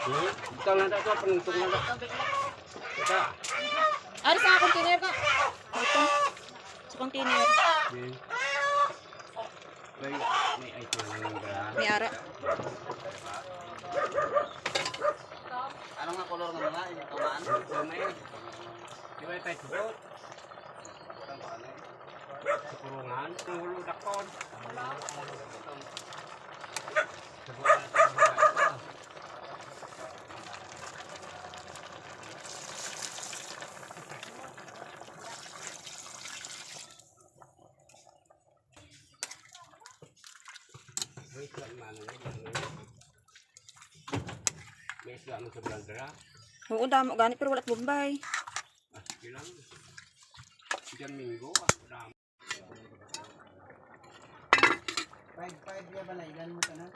Hmm? Ikaw na daw, panuntok na daw. Ika. Ari sa container ka. Ito. Sa container. Hmm. May, may na lang ba? May ara. Ano nga kolor nga mga? Yung kamaan? Ito may. Di ba tayo sugot? Sa kurungan, kung hulo dakon. Wait lang man. May isla mo sa blandra. Oo, damo gani pero wala bombay. Ah, sige lang. Diyan minggo. Ah, dami. Five, five ya ba na? Ilan mo ka na?